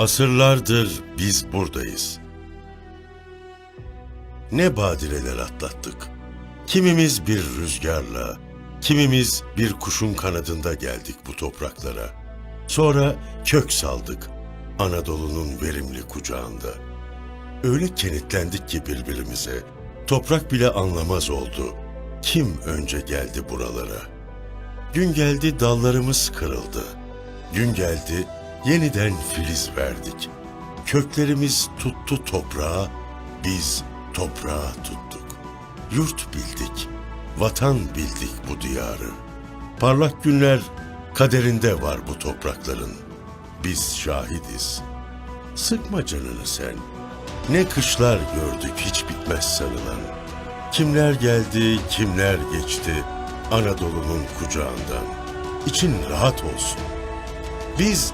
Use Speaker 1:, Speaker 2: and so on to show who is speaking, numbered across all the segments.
Speaker 1: Asırlardır biz buradayız. Ne badireler atlattık. Kimimiz bir rüzgarla, kimimiz bir kuşun kanadında geldik bu topraklara. Sonra kök saldık Anadolu'nun verimli kucağında. Öyle kenetlendik ki birbirimize, toprak bile anlamaz oldu. Kim önce geldi buralara? Gün geldi dallarımız kırıldı. Gün geldi yeniden filiz verdik. Köklerimiz tuttu toprağa, biz toprağa tuttuk. Yurt bildik, vatan bildik bu diyarı. Parlak günler kaderinde var bu toprakların. Biz şahidiz. Sıkma canını sen. Ne kışlar gördük hiç bitmez sanılan. Kimler geldi, kimler geçti Anadolu'nun kucağından. İçin rahat olsun. Biz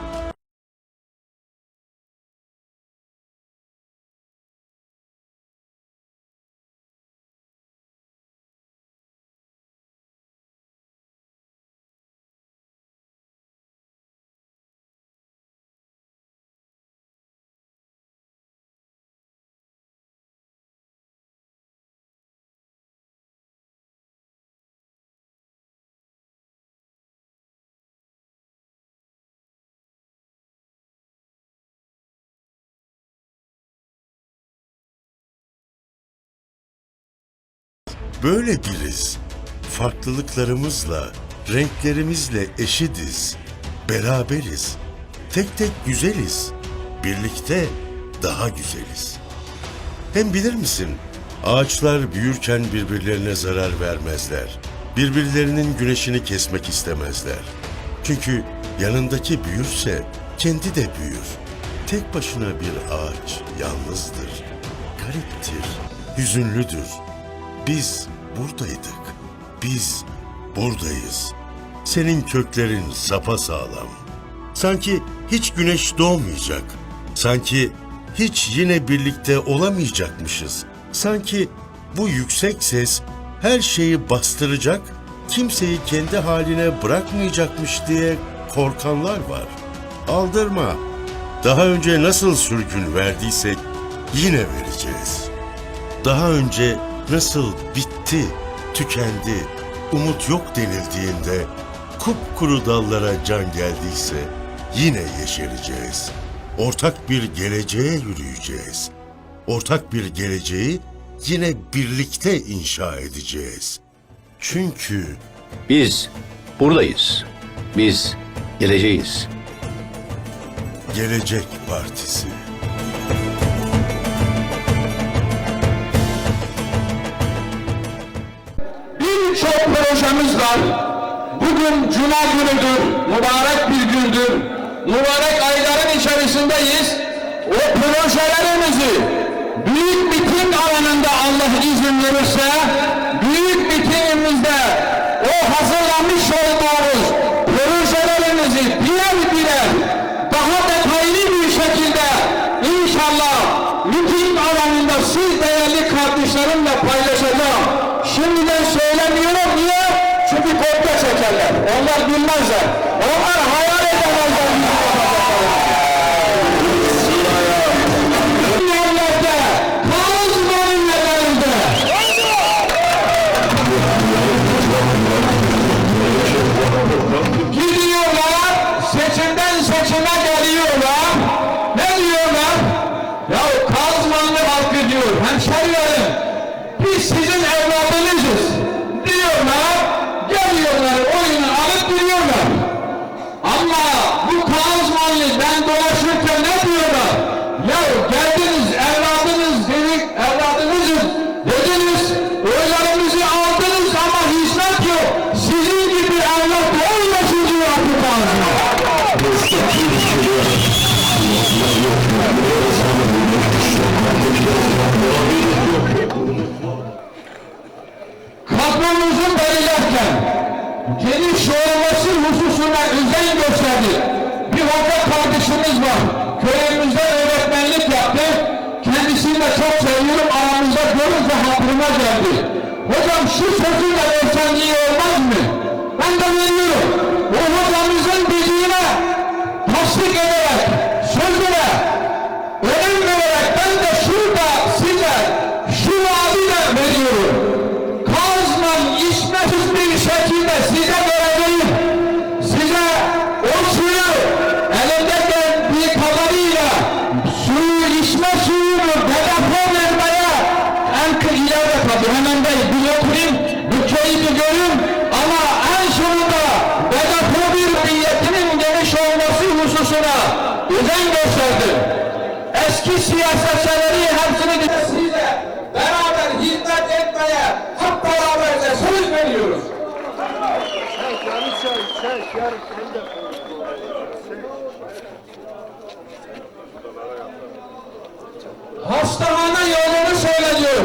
Speaker 1: böyle biriz. Farklılıklarımızla, renklerimizle eşitiz. Beraberiz. Tek tek güzeliz. Birlikte daha güzeliz. Hem bilir misin? Ağaçlar büyürken birbirlerine zarar vermezler. Birbirlerinin güneşini kesmek istemezler. Çünkü yanındaki büyürse kendi de büyür. Tek başına bir ağaç yalnızdır. Gariptir, hüzünlüdür. Biz buradaydık. Biz buradayız. Senin köklerin sapasağlam. Sanki hiç güneş doğmayacak. Sanki hiç yine birlikte olamayacakmışız. Sanki bu yüksek ses her şeyi bastıracak, kimseyi kendi haline bırakmayacakmış diye korkanlar var. Aldırma. Daha önce nasıl sürgün verdiysek yine vereceğiz. Daha önce nasıl bitti, tükendi, umut yok denildiğinde kupkuru dallara can geldiyse yine yeşereceğiz. Ortak bir geleceğe yürüyeceğiz. Ortak bir geleceği yine birlikte inşa edeceğiz. Çünkü
Speaker 2: Biz buradayız. Biz geleceğiz.
Speaker 1: Gelecek Partisi
Speaker 3: var. Bugün cuma günüdür, mübarek bir gündür. Mübarek ayların içerisindeyiz. O projelerimizi büyük miting alanında Allah izin verirse, büyük mitingimizde o hazırlamış olduğumuz projelerimizi birer hemşerilerim, biz sizin evladınızız diyorlar. Geliyorlar, oyunu alıp duruyorlar. Ama bu Kazmanlı ben dolaşırken ne diyorlar? Ya geldiniz, evladınız dedik, evladınızız dediniz, oylarımızı aldınız ama hizmet yok. Sizin gibi evlat kadromuzu belirlerken geniş olması hususuna özen gösterdi. Bir hoca kardeşimiz var. Köyümüzde öğretmenlik yaptı. Kendisini de çok seviyorum. Aramızda görünce hatırıma geldi. Hocam şu sözüyle versen iyi olmaz mı? Ben de veriyorum. O hocamızın dediğine tasdik ederek hitap ediyorum. Kazman içmesiz bir şekilde size vereceğim. Size o suyu elimdeki bir kadarıyla suyu içme suyunu bedava vermeye en ileride tabii hemen değil. Bir oturayım, bu köyümü görün ama en sonunda bedava bir milletinin geniş olması hususuna özen gösterdim. Eski siyasetçileri hepsini size beraber hizmet etmeye hep beraberce söz veriyoruz. Hastahane yolunu söylüyor.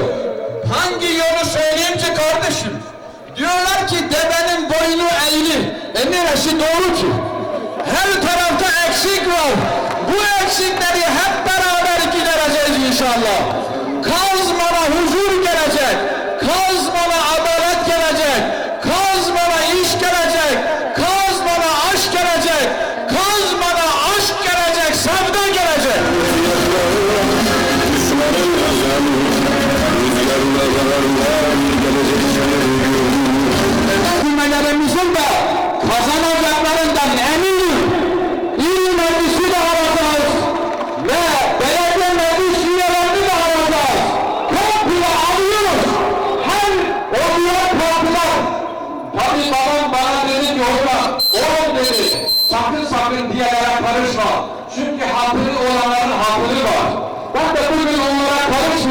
Speaker 3: Hangi yolu söyleyeyim ki kardeşim? Diyorlar ki devenin boynu eğri. E neresi doğru ki? Her tarafta eksik var. Bu eksikleri hep beraber gidereceğiz inşallah.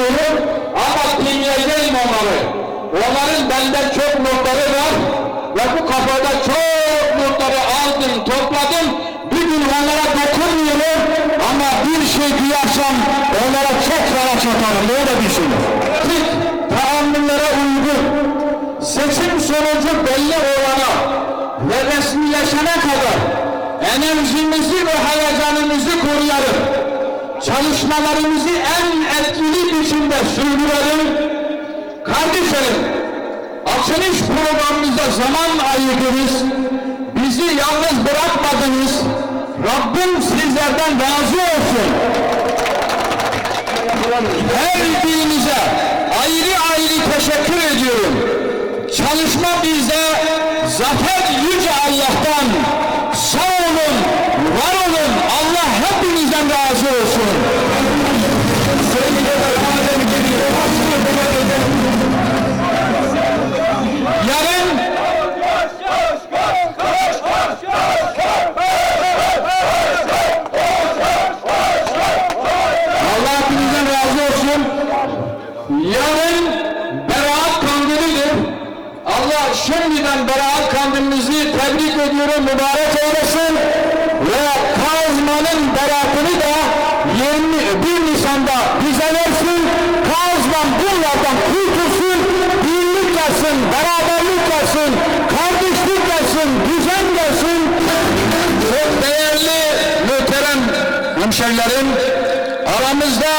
Speaker 3: Karışmıyorum ama dinleyeceğim onları. Onların bende çok notları var ve bu kafada çok notları aldım, topladım. Bir gün onlara dokunmuyorum ama bir şey duyarsam onlara çok fena çatarım. Ne de düşünün. Tık, tahammüllere uygun. Seçim sonucu belli olana ve resmileşene kadar enerjimizi ve heyecanımızı koruyalım. Çalışmalarımızı en etkili biçimde sürdürelim. Kardeşlerim, açılış programımıza zaman ayırdınız. Bizi yalnız bırakmadınız. Rabbim sizlerden razı olsun. Her birinize ayrı ayrı teşekkür ediyorum. Çalışma bizde, zafer yüce Allah'tan. Sağ ediyorum, mübarek eylesin. Ve Kazman'ın beraatını da 21 Nisan'da bize versin. Kazman bunlardan kurtulsun, birlik gelsin, beraberlik gelsin, kardeşlik gelsin, düzen gelsin. Çok değerli, muhterem hemşerilerim, aramızda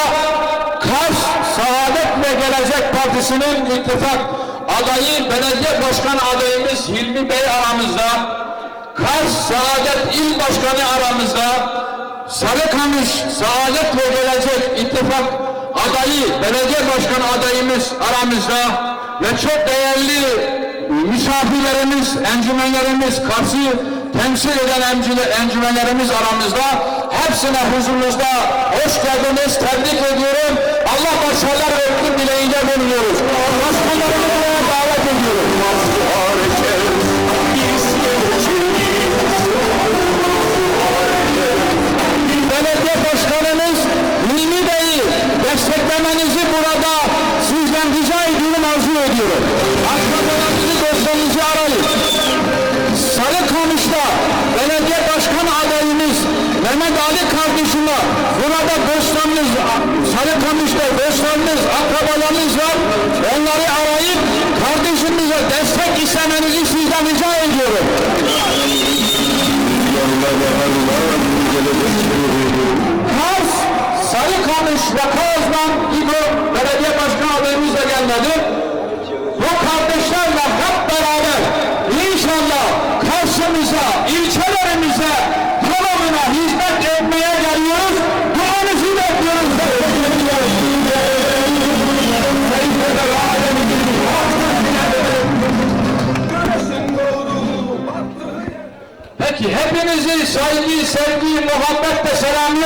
Speaker 3: Kars Saadet ve Gelecek Partisi'nin ittifak adayı belediye başkan adayımız Hilmi Bey aramızda. Kars Saadet İl Başkanı aramızda. Sarıkamış Saadet ve Gelecek ittifak adayı belediye başkan adayımız aramızda. Ve çok değerli misafirlerimiz, encümenlerimiz, Kars'ı temsil eden encümenlerimiz aramızda. Hepsine huzurunuzda hoş geldiniz, tebrik ediyorum. Allah başarılar ve dileğinde bulunuyoruz. Peki hepinizi saygı, sevgi, muhabbetle selamlıyorum.